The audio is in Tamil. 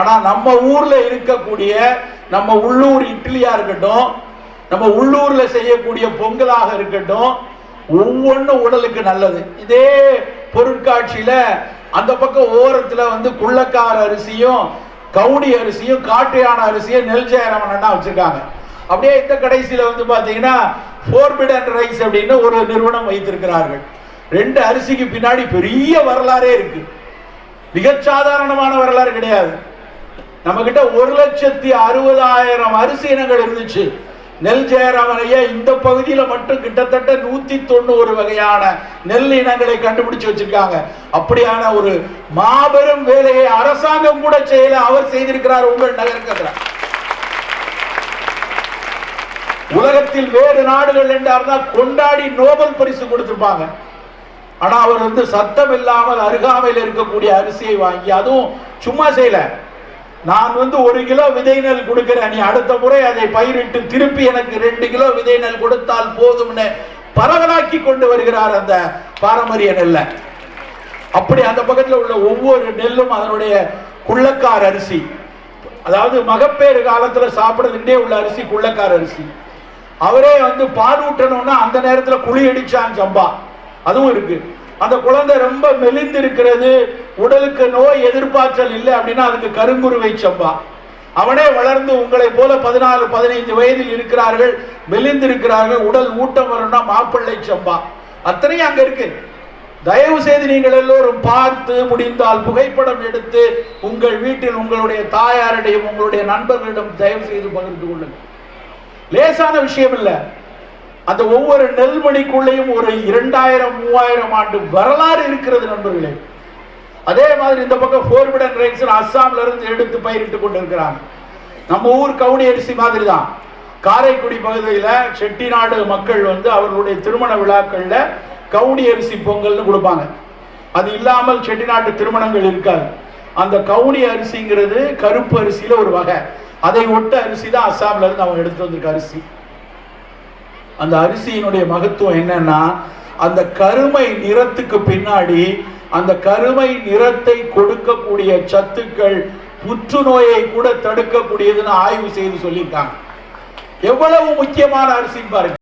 ஆனால் நம்ம ஊரில் இருக்கக்கூடிய நம்ம உள்ளூர் இட்லியாக இருக்கட்டும் நம்ம உள்ளூரில் செய்யக்கூடிய பொங்கலாக இருக்கட்டும் ஒவ்வொன்றும் உடலுக்கு நல்லது. இதே பொருட்காட்சியில் அந்த பக்கம் ஓரத்தில் வந்து குள்ளக்கார அரிசியும் கவுனி அரிசியும் காட்டுயான அரிசியும் நெல் ஜெயராமன் வச்சுருக்காங்க. அப்படியே இந்த கடைசியில் வந்து பார்த்தீங்கன்னா ஃபோர்பிடன் ரைஸ் அப்படின்னு ஒரு நிறுவனம் வைத்திருக்கிறார்கள். ரெண்டு அரிசிக்கு பின்னாடி பெரிய வரலாறே இருக்கு. மிகச்சாதாரணமான வரலாறு கிடையாது. நம்ம கிட்ட ஒரு லட்சத்தி அறுபதாயிரம் அரிசி இனங்கள் இருந்துச்சு. நெல் ஜெயராமன் ஐயா இந்த பகுதியில மட்டும் கிட்டத்தட்ட நூத்தி தொண்ணூறு வகையான நெல் இனங்களை கண்டுபிடிச்சு வச்சிருக்காங்க. அப்படியான ஒரு மாபெரும் வேலையை அரசாங்கம் கூட செய்யல. அவர் செய்திருக்கிறார் உங்கள் நகரக்கத்துல உலகத்தில் வேறு நாடுகள் என்றார்னா கொண்டாடி நோபல் பரிசு கொடுத்திருப்பாங்க. ஆனா அவர் வந்து சத்தம் இல்லாமல் அருகாமையில் இருக்கக்கூடிய அரிசியை வாங்கி அதுவும் சும்மா செய்யல. நான் வந்து ஒரு கிலோ விதை நெல் கொடுக்கிறேன். நீ அடுத்த முறை அதை பயிரிட்டு திருப்பி எனக்கு ரெண்டு கிலோ விதை நெல் கொடுத்தால் போதும்னு பரவலாக்கி கொண்டு வருகிறார் அந்த பாரம்பரிய நெல்லை. அப்படி அந்த பக்கத்தில் உள்ள ஒவ்வொரு நெல்லும் அதனுடைய குள்ளக்கார் அரிசி. அதாவது மகப்பேறு காலத்தில் சாப்பிட்றதுக்கிட்டே உள்ள அரிசி குள்ளக்கார் அரிசி. அவரே வந்து பாலூட்டணும்னா அந்த நேரத்தில் குழி அடிச்சான் சம்பா. அதுவும் இருக்குது அந்த குழந்தை ரொம்ப மெலிந்து இருக்கிறது உடலுக்கு நோய் எதிர்பார்த்தல் இல்லை அப்படின்னா அதுக்கு கருங்குருவை சம்பா. அவனே வளர்ந்து உங்களை போல பதினாலு பதினைந்து வயதில் இருக்கிறார்கள் மெலிந்து இருக்கிறார்கள் உடல் ஊட்டம் வரும்னா மாப்பிள்ளை சம்பா. அத்தனையும் அங்க இருக்கு. தயவு செய்து நீங்கள் எல்லோரும் பார்த்து முடிந்தால் புகைப்படம் எடுத்து உங்கள் வீட்டில் உங்களுடைய தாயாரிடையும் உங்களுடைய நண்பர்களிடம் தயவு செய்து பகிர்ந்து கொள்ளுங்கள். லேசான விஷயம் இல்லை. அந்த ஒவ்வொரு நெல்மணிக்குள்ளேயும் ஒரு இரண்டாயிரம் மூவாயிரம் ஆண்டு வரலாறு இருக்கிறது நண்பர்களே. அதே மாதிரி இந்த பக்கம் ஃபோர்பிடன் ரைட்ஸ் அஸ்ஸாம்ல இருந்து எடுத்து பயிரிட்டு கொண்டிருக்கிறாங்க. நம்ம ஊர் கவுனி அரிசி மாதிரி தான் காரைக்குடி பகுதியில் செட்டிநாடு மக்கள் வந்து அவர்களுடைய திருமண விழாக்கள்ல கவுனி அரிசி பொங்கல்னு கொடுப்பாங்க. அது இல்லாமல் செட்டிநாட்டு திருமணங்கள் இருக்காது. அந்த கவுனி அரிசிங்கிறது கருப்பு அரிசியில ஒரு வகை. அதை ஒட்ட அரிசி தான் அஸ்ஸாம்ல இருந்து அவங்க எடுத்து வந்திருக்க அரிசி. அந்த அரிசியினுடைய மகத்துவம் என்னன்னா அந்த கருமை நிறத்துக்கு பின்னாடி அந்த கருமை நிறத்தை கொடுக்கக்கூடிய சத்துக்கள் புற்றுநோயை கூட தடுக்கக்கூடியதுன்னு ஆய்வு செய்து சொல்லியிருக்காங்க. எவ்வளவு முக்கியமான அரிசின்னு பாருங்க.